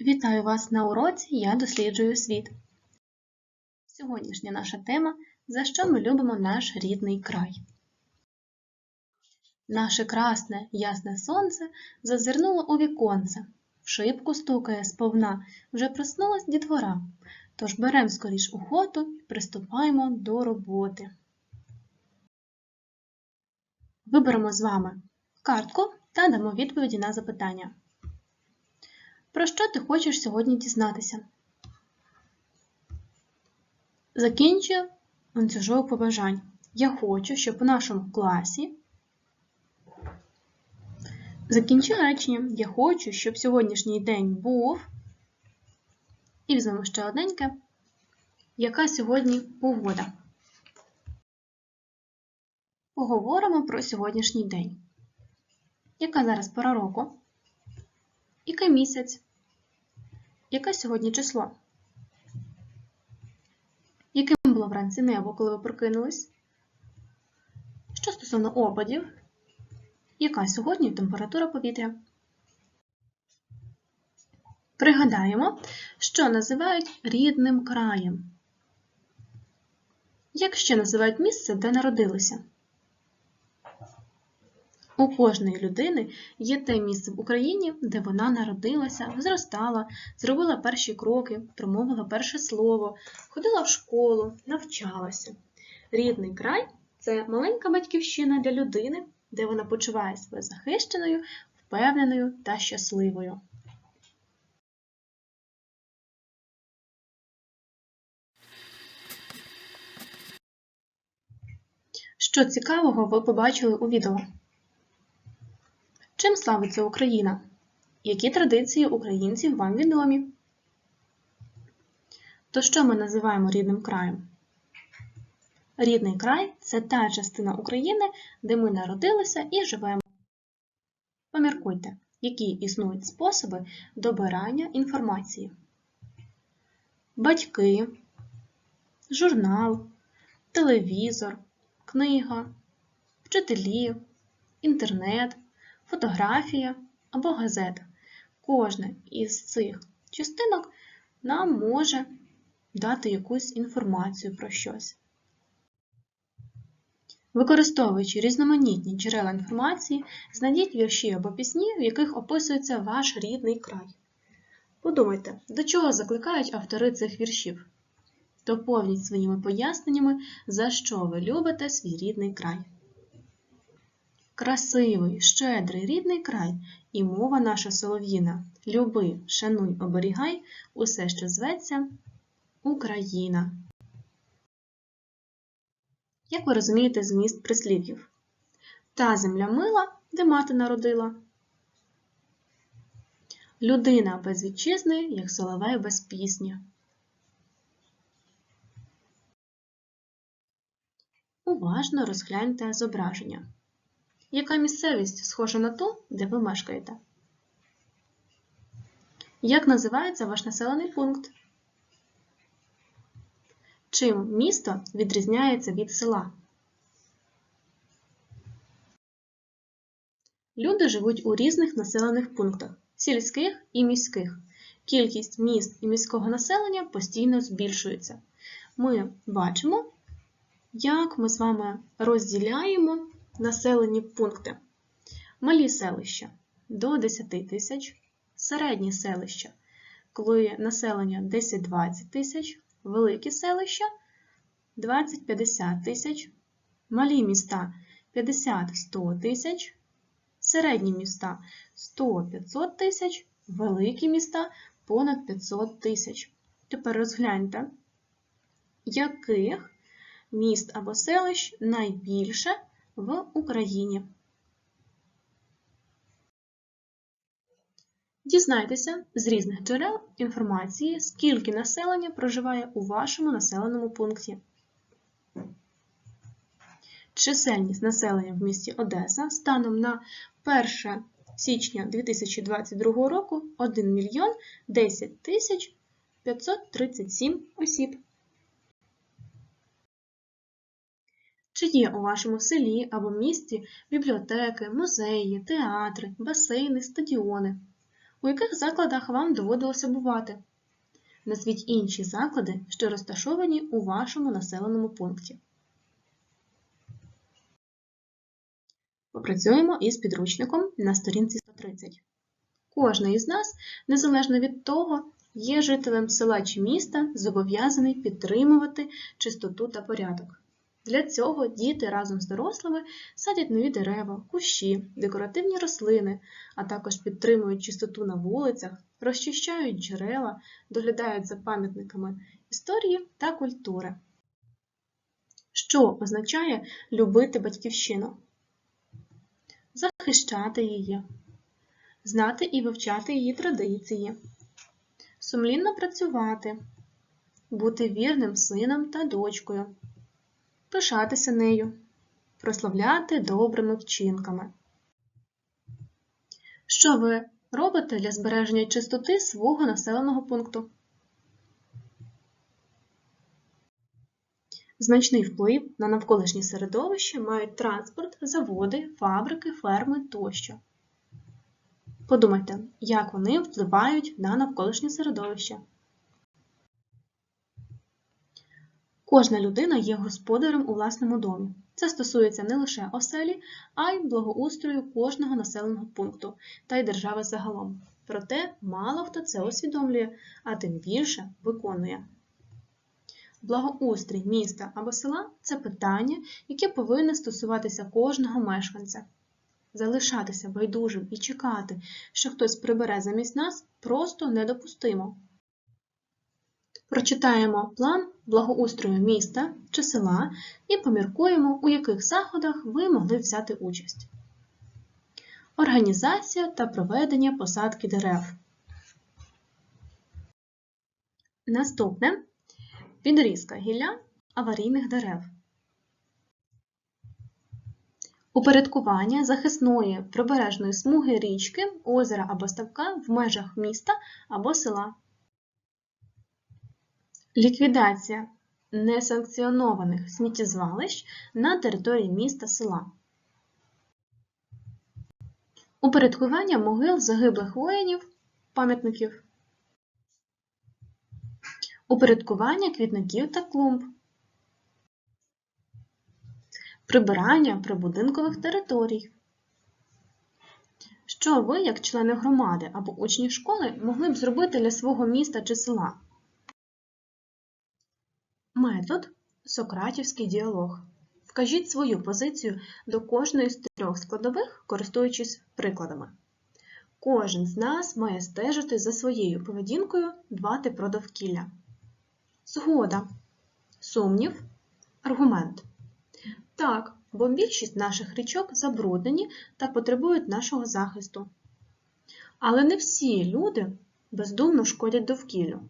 Вітаю вас на уроці Я досліджую світ. Сьогоднішня наша тема За що ми любимо наш рідний край. Наше красне ясне сонце зазирнуло у віконце, в шибку стукає сповна, вже проснулась дітвора. Тож берем скоріш охоту і приступаємо до роботи. Виберемо з вами картку та дамо відповіді на запитання. Про що ти хочеш сьогодні дізнатися? Закінчую ланцюжок побажань. Я хочу, щоб у нашому класі. Закінчи речення. Я хочу, щоб сьогоднішній день був. І візьмемо ще одненьке. Яка сьогодні погода? Поговоримо про сьогоднішній день. Яка зараз пора року? Який місяць? Яке сьогодні число? Яким було вранці небо, коли ви прокинулись? Що стосовно опадів? Яка сьогодні температура повітря? Пригадаємо, що називають рідним краєм. Як ще називають місце, де народилися? У кожної людини є те місце в Україні, де вона народилася, зростала, зробила перші кроки, промовила перше слово, ходила в школу, навчалася. Рідний край це маленька батьківщина для людини, де вона почуває себе захищеною, впевненою та щасливою. Що цікавого ви побачили у відео? Чим славиться Україна? Які традиції українців вам відомі? То що ми називаємо рідним краєм? Рідний край це та частина України, де ми народилися і живемо. Поміркуйте, які існують способи добирання інформації. Батьки, журнал, телевізор, книга, вчителі, інтернет фотографія або газета. Кожна із цих частинок нам може дати якусь інформацію про щось. Використовуючи різноманітні джерела інформації, знайдіть вірші або пісні, в яких описується ваш рідний край. Подумайте, до чого закликають автори цих віршів. Доповніть своїми поясненнями, за що ви любите свій рідний край. Красивий, щедрий рідний край і мова наша солов'їна. Люби, шануй, оберігай усе, що зветься Україна. Як ви розумієте зміст прислів'їв? Та земля мила, де мати народила. Людина без вітчизни, як соловей без пісні. Уважно розгляньте зображення. Яка місцевість схожа на ту, де ви мешкаєте? Як називається ваш населений пункт? Чим місто відрізняється від села? Люди живуть у різних населених пунктах сільських і міських. Кількість міст і міського населення постійно збільшується. Ми бачимо, як ми з вами розділяємо населені пункти. Малі селища до 10 тисяч, середні селища, коли населення 10-20 тисяч, великі селища 20-50 тисяч, малі міста 50-100 тисяч, середні міста 100-500 тисяч, великі міста понад 500 тисяч. Тепер розгляньте, яких міст або селищ найбільше в Україні. Дізнайтеся з різних джерел інформації, скільки населення проживає у вашому населеному пункті. Чисельність населення в місті Одеса станом на 1 січня 2022 року 1 мільйон 10 тисяч 537 осіб. Чи є у вашому селі або місті бібліотеки, музеї, театри, басейни, стадіони? У яких закладах вам доводилося бувати? Назвіть інші заклади, що розташовані у вашому населеному пункті. Попрацюємо із підручником на сторінці 130. Кожний із нас, незалежно від того, є жителем села чи міста, зобов'язаний підтримувати чистоту та порядок. Для цього діти разом з дорослими садять нові дерева, кущі, декоративні рослини, а також підтримують чистоту на вулицях, розчищають джерела, доглядають за пам'ятниками історії та культури. Що означає любити батьківщину? Захищати її, знати і вивчати її традиції, сумлінно працювати, бути вірним сином та дочкою, пишатися нею, прославляти добрими вчинками. Що ви робите для збереження чистоти свого населеного пункту? Значний вплив на навколишнє середовище мають транспорт, заводи, фабрики, ферми тощо. Подумайте, як вони впливають на навколишнє середовище. Кожна людина є господарем у власному домі. Це стосується не лише оселі, а й благоустрою кожного населеного пункту та й держави загалом. Проте мало хто це усвідомлює, а тим більше виконує. Благоустрій міста або села це питання, яке повинне стосуватися кожного мешканця. Залишатися байдужим і чекати, що хтось прибере замість нас, просто недопустимо. Прочитаємо план благоустрою міста чи села і поміркуємо, у яких заходах ви могли взяти участь. Організація та проведення посадки дерев. Наступне підрізка гілля аварійних дерев. Упорядкування захисної прибережної смуги річки, озера або ставка в межах міста або села. Ліквідація несанкціонованих сміттєзвалищ на території міста села. Упорядкування могил загиблих воїнів, пам'ятників. Упорядкування квітників та клумб. Прибирання прибудинкових територій. Що ви, як члени громади або учні школи, могли б зробити для свого міста чи села? Метод Сократівський діалог. Вкажіть свою позицію до кожної з трьох складових, користуючись прикладами. Кожен з нас має стежити за своєю поведінкою, дбати про довкілля. Згода, сумнів, аргумент. Так, бо більшість наших річок забруднені та потребують нашого захисту. Але не всі люди бездумно шкодять довкіллю.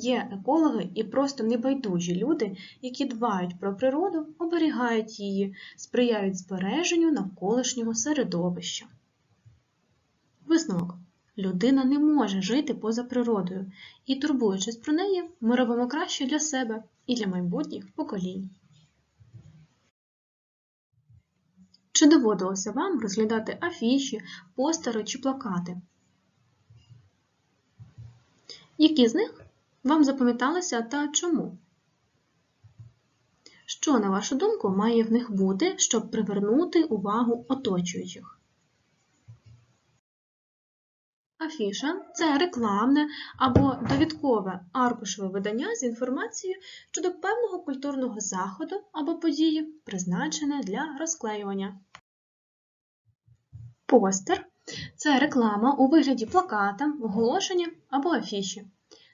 Є екологи і просто небайдужі люди, які дбають про природу, оберігають її, сприяють збереженню навколишнього середовища. Висновок. Людина не може жити поза природою, і, турбуючись про неї, ми робимо краще для себе і для майбутніх поколінь. Чи доводилося вам розглядати афіші, постери чи плакати? Які з них вам запам'яталися та чому? Що, на вашу думку, має в них бути, щоб привернути увагу оточуючих? Афіша це рекламне або довідкове аркушеве видання з інформацією щодо певного культурного заходу або події, призначене для розклеювання. Постер це реклама у вигляді плаката, оголошення або афіші.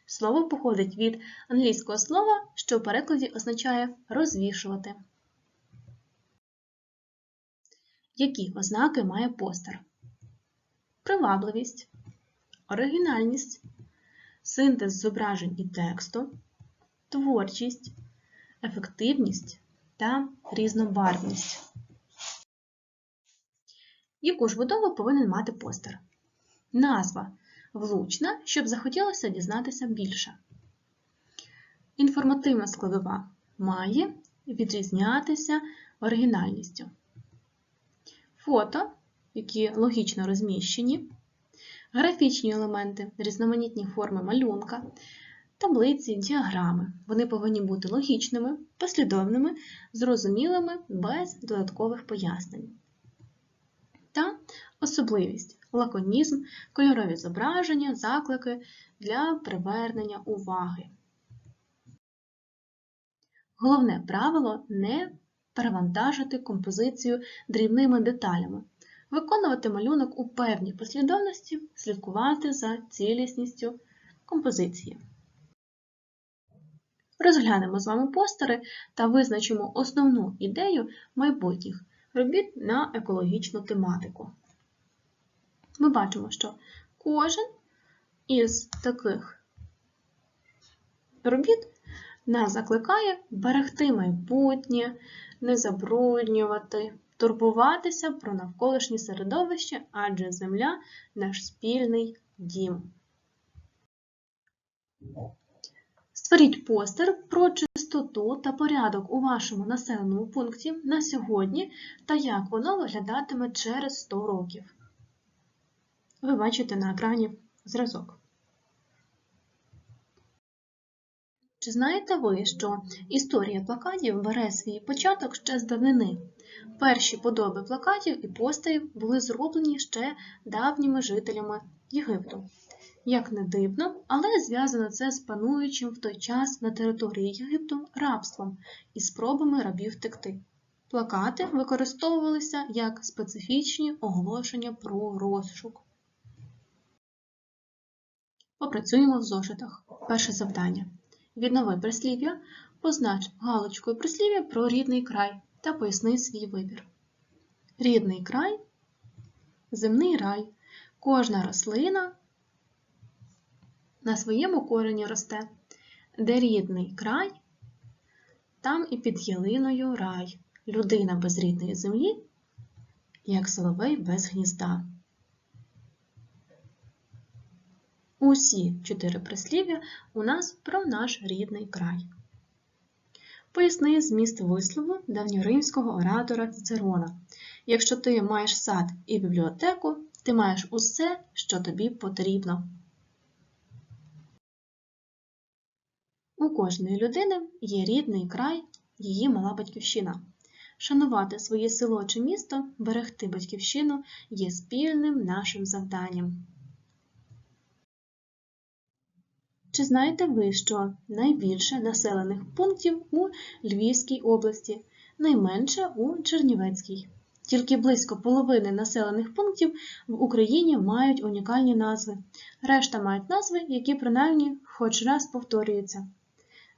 Слово походить від англійського слова, що в перекладі означає розвішувати. Які ознаки має постер? Привабливість оригінальність, синтез зображень і тексту, творчість, ефективність та різнобарвність. Яку ж будову повинен мати постер? Назва влучна, щоб захотілося дізнатися більше. Інформативна складова має відрізнятися оригінальністю. Фото, які логічно розміщені, графічні елементи, різноманітні форми малюнка, таблиці, діаграми. Вони повинні бути логічними, послідовними, зрозумілими, без додаткових пояснень. Та особливість лаконізм, кольорові зображення, заклики для привернення уваги. Головне правило не перевантажити композицію дрібними деталями, виконувати малюнок у певній послідовності, слідкувати за цілісністю композиції. Розглянемо з вами постери та визначимо основну ідею майбутніх робіт на екологічну тематику. Ми бачимо, що кожен із таких робіт нас закликає берегти майбутнє, не забруднювати, турбуватися про навколишнє середовище, адже земля наш спільний дім. Створіть постер про чистоту та порядок у вашому населеному пункті на сьогодні та як воно виглядатиме через 100 років. Ви бачите на екрані зразок. Чи знаєте ви, що історія плакатів бере свій початок ще з давнини? Перші подоби плакатів і постерів були зроблені ще давніми жителями Єгипту. Як не дивно, але зв'язано це з пануючим в той час на території Єгипту рабством і спробами рабів втекти. Плакати використовувалися як специфічні оголошення про розшук. Попрацюємо в зошитах. Перше завдання. Віднови прислів'я, познач галочкою прислів'я про рідний край та поясни свій вибір. Рідний край, земний рай, кожна рослина на своєму корені росте, де рідний край, там і під ялиною рай, людина без рідної землі, як соловей без гнізда. Усі чотири прислів'я у нас про наш рідний край. Поясни зміст вислову давньоримського оратора Цицерона. Якщо ти маєш сад і бібліотеку, ти маєш усе, що тобі потрібно. У кожної людини є рідний край, її мала батьківщина. Шанувати своє село чи місто, берегти батьківщину є спільним нашим завданням. Чи знаєте ви, що найбільше населених пунктів у Львівській області, найменше у Чернівецькій? Тільки близько половини населених пунктів в Україні мають унікальні назви. Решта мають назви, які принаймні хоч раз повторюються.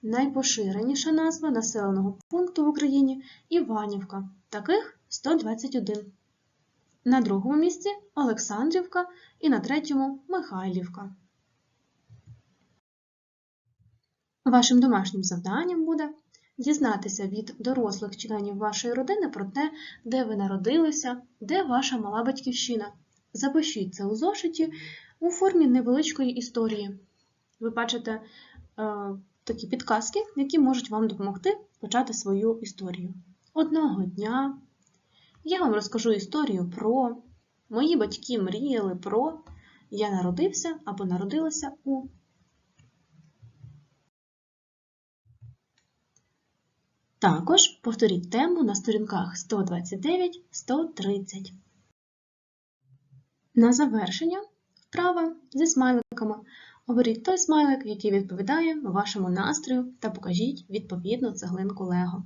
Найпоширеніша назва населеного пункту в Україні Іванівка. Таких 121. На другому місці Олександрівка і на третьому Михайлівка. Вашим домашнім завданням буде дізнатися від дорослих членів вашої родини про те, де ви народилися, де ваша мала батьківщина. Запишіть це у зошиті у формі невеличкої історії. Ви бачите е, такі підказки, які можуть вам допомогти почати свою історію. Одного дня я вам розкажу історію про мої батьки мріяли про я народився або народилася у. Також повторіть тему на сторінках 129-130. На завершення вправа зі смайликами. Оберіть той смайлик, який відповідає вашому настрою, та покажіть відповідну цеглинку Лего.